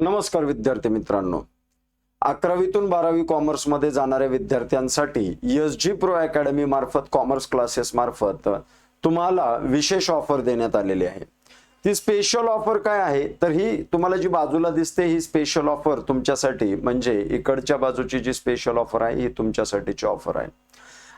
नमस्कार विद्यार्थी मित्रांनो. अकरावीतून बारावी कॉमर्समध्ये जाणाऱ्या विद्यार्थ्यांसाठी एस जी प्रो अकॅडमी मार्फत कॉमर्स क्लासेस मार्फत तुम्हाला विशेष ऑफर देण्यात आलेली आहे. ती स्पेशल ऑफर काय आहे? तर ही तुम्हाला जी बाजूला दिसते ही स्पेशल ऑफर तुमच्यासाठी म्हणजे इकडच्या बाजूची जी स्पेशल ऑफर आहे ही तुमच्यासाठीची ऑफर आहे.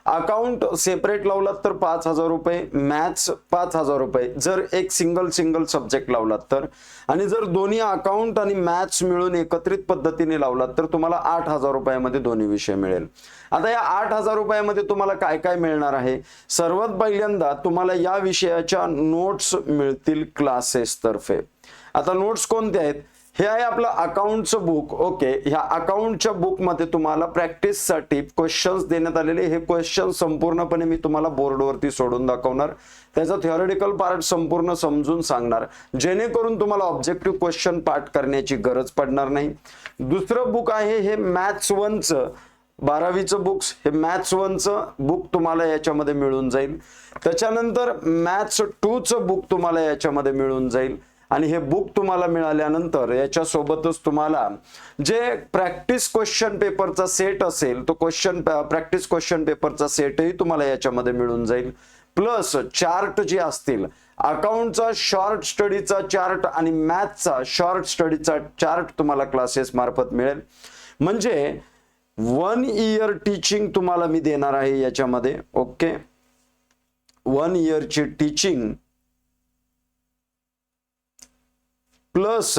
अकाउंट सेपरेट लावलात तर पाच हजार रुपये मॅथ्स पाच हजार रुपये. जर एक सिंगल सिंगल सब्जेक्ट लावलात तर. आणि जर दोन्ही अकाउंट आणि मॅथ्स मिळून एकत्रित पद्धतीने लावलात तर तुम्हाला आठ हजार रुपयामध्ये दोन्ही विषय मिळेल. आता या आठ हजार रुपयामध्ये तुम्हाला काय काय मिळणार आहे? सर्वात पहिल्यांदा तुम्हाला या विषयाच्या नोट्स मिळतील क्लासेस तर्फे आता नोट्स कोणते आहेत? हे आहे आपलं अकाउंटचं बुक ओके ह्या अकाउंटच्या बुकमध्ये तुम्हाला प्रॅक्टिससाठी क्वेश्चन्स देण्यात आलेले. हे क्वेश्चन संपूर्णपणे मी तुम्हाला बोर्डवरती सोडून दाखवणार. त्याचा थिअरिटिकल पार्ट संपूर्ण समजून सांगणार. जेणेकरून तुम्हाला ऑब्जेक्टिव्ह क्वेश्चन पाठ करण्याची गरज पडणार नाही. दुसरं बुक आहे हे मॅथ्स वनचं बारावीचं बुक्स हे मॅथ्स वनचं बुक तुम्हाला याच्यामध्ये मिळून जाईल. त्याच्यानंतर मॅथ्स टूचं बुक तुम्हाला याच्यामध्ये मिळून जाईल. आणि हे बुक तुम्हाला मिळाल्यानंतर याच्या सोबतच तुम्हाला जे प्रॅक्टिस क्वेश्चन पेपरचा सेट असेल तो क्वेश्चन प्रॅक्टिस क्वेश्चन पेपरचा सेटही तुम्हाला याच्यामध्ये मिळून जाईल. प्लस चार्ट जे असतील अकाउंटचा शॉर्ट स्टडीचा चार्ट आणि मॅथचा शॉर्ट स्टडीचा चार्ट तुम्हाला क्लासेस मार्फत मिळेल. म्हणजे वन इयर टीचिंग तुम्हाला मी देणार आहे याच्यामध्ये ओके वन इयरची टीचिंग प्लस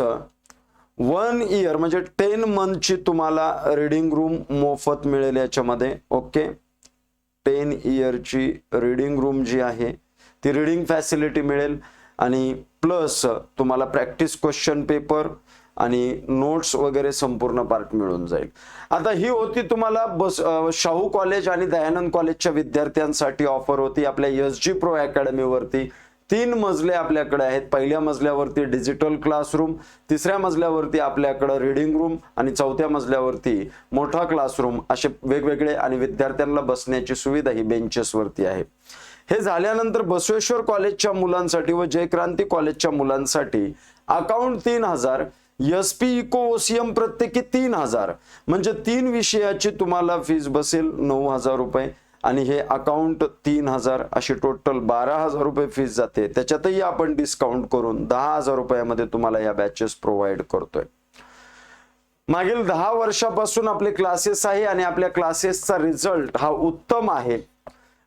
वन इयर म्हणजे टेन मंथची तुम्हाला रीडिंग रूम मोफत मिळेल याच्यामध्ये ओके? टेन इयरची रीडिंग रूम जी आहे ती रीडिंग फॅसिलिटी मिळेल. आणि प्लस तुम्हाला प्रॅक्टिस क्वेश्चन पेपर आणि नोट्स वगैरे संपूर्ण पार्ट मिळून जाईल. आता ही होती तुम्हाला बस शाहू कॉलेज आणि दयानंद कॉलेजच्या विद्यार्थ्यांसाठी ऑफर होती आपल्या एस जी प्रो अकॅडमीवरती तीन मजले आपल्याकडे आहेत. पहिल्या मजल्यावरती डिजिटल क्लासरूम तिसऱ्या मजल्यावरती आपल्याकडं रीडिंग रूम आणि चौथ्या मजल्यावरती मोठा क्लासरूम असे वेगवेगळे आणि विद्यार्थ्यांना बसण्याची सुविधा ही बेंचेसवरती आहे. हे झाल्यानंतर बसवेश्वर कॉलेजच्या मुलांसाठी व जयक्रांती कॉलेजच्या मुलांसाठी अकाउंट तीन हजार एस पी इको ओसीएम प्रत्येकी तीन हजार. म्हणजे तीन विषयाची तुम्हाला फीज बसेल नऊ हजार रुपये. आणि हे अकाउंट तीन हजार अशी टोटल बारा हजार रुपये फीस जाते. त्याच्यातही आपण डिस्काउंट करून दहा हजार रुपयामध्ये तुम्हाला या बॅचेस प्रोव्हाइड करतोय. मागील दहा वर्षापासून आपले क्लासेस आहे आणि आपल्या क्लासेसचा रिझल्ट हा उत्तम आहे.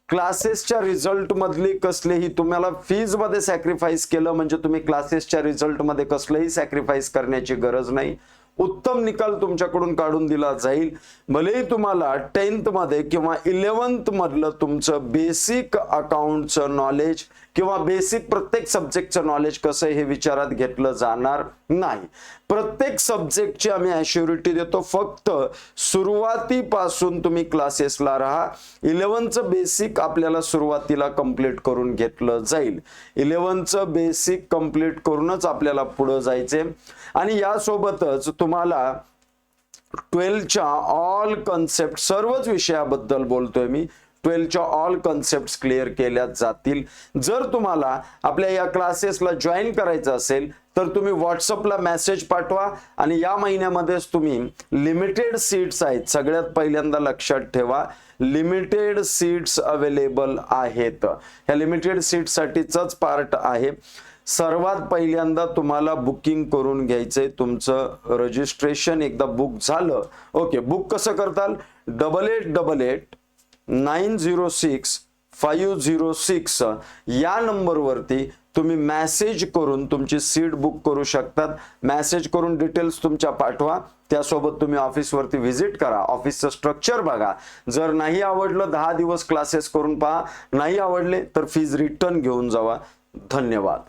क्लासेसच्या रिझल्ट मधली कसलेही तुम्हाला फीजमध्ये सॅक्रिफाईस केलं म्हणजे तुम्ही क्लासेसच्या रिझल्टमध्ये कसलंही सॅक्रिफाईस करण्याची गरज नाही. उत्तम निकाल तुमच्याकडून काढून दिला जाईल. भलेही तुम्हाला टेन्थमध्ये किंवा इलेवन्थमधलं तुमचं बेसिक अकाउंटचं नॉलेज किंवा बेसिक प्रत्येक सब्जेक्टचं नॉलेज कसं आहे हे विचारात घेतलं जाणार नाही. प्रत्येक सब्जेक्टची आम्ही ॲश्युरिटी देतो. फक्त सुरुवातीपासून तुम्ही क्लासेसला राहा. इलेवनचं बेसिक आपल्याला सुरुवातीला कंप्लीट करून घेतलं जाईल. इलेवनचं बेसिक कंप्लीट करूनच आपल्याला पुढं जायचे आणि यासोबतच तुम्हाला ट्वेल्थच्या ऑल कन्सेप्ट सर्वच विषयाबद्दल बोलतोय मी. ट्वेल्थच्या ऑल कन्सेप्ट क्लिअर केल्या जातील. जर तुम्हाला आपल्या या क्लासेसला जॉईन करायचं असेल तर तुम्ही व्हॉट्सअपला मेसेज पाठवा आणि या महिन्यामध्येच तुम्ही लिमिटेड सीट्स आहेत. सगळ्यात पहिल्यांदा लक्षात ठेवा लिमिटेड सीट्स अवेलेबल आहेत. ह्या लिमिटेड सीट्ससाठीच पार्ट आहे. सर्वात पहिल्यांदा तुम्हाला बुकिंग करून घ्यायचंय. तुमचं रजिस्ट्रेशन एकदा बुक झालं. ओके बुक कसं करताल? Double eight double eight nine zero six five zero six या नंबरवरती तुम्ही मॅसेज करून तुमची सीट बुक करू शकतात मॅसेज करून डिटेल्स तुमच्या पाठवा त्यासोबत तुम्ही ऑफिसवरती व्हिजिट करा ऑफिसचं स्ट्रक्चर बघा जर नाही आवडलं दहा दिवस क्लासेस करून पहा नाही आवडले तर फीज रिटर्न घेऊन जावा धन्यवाद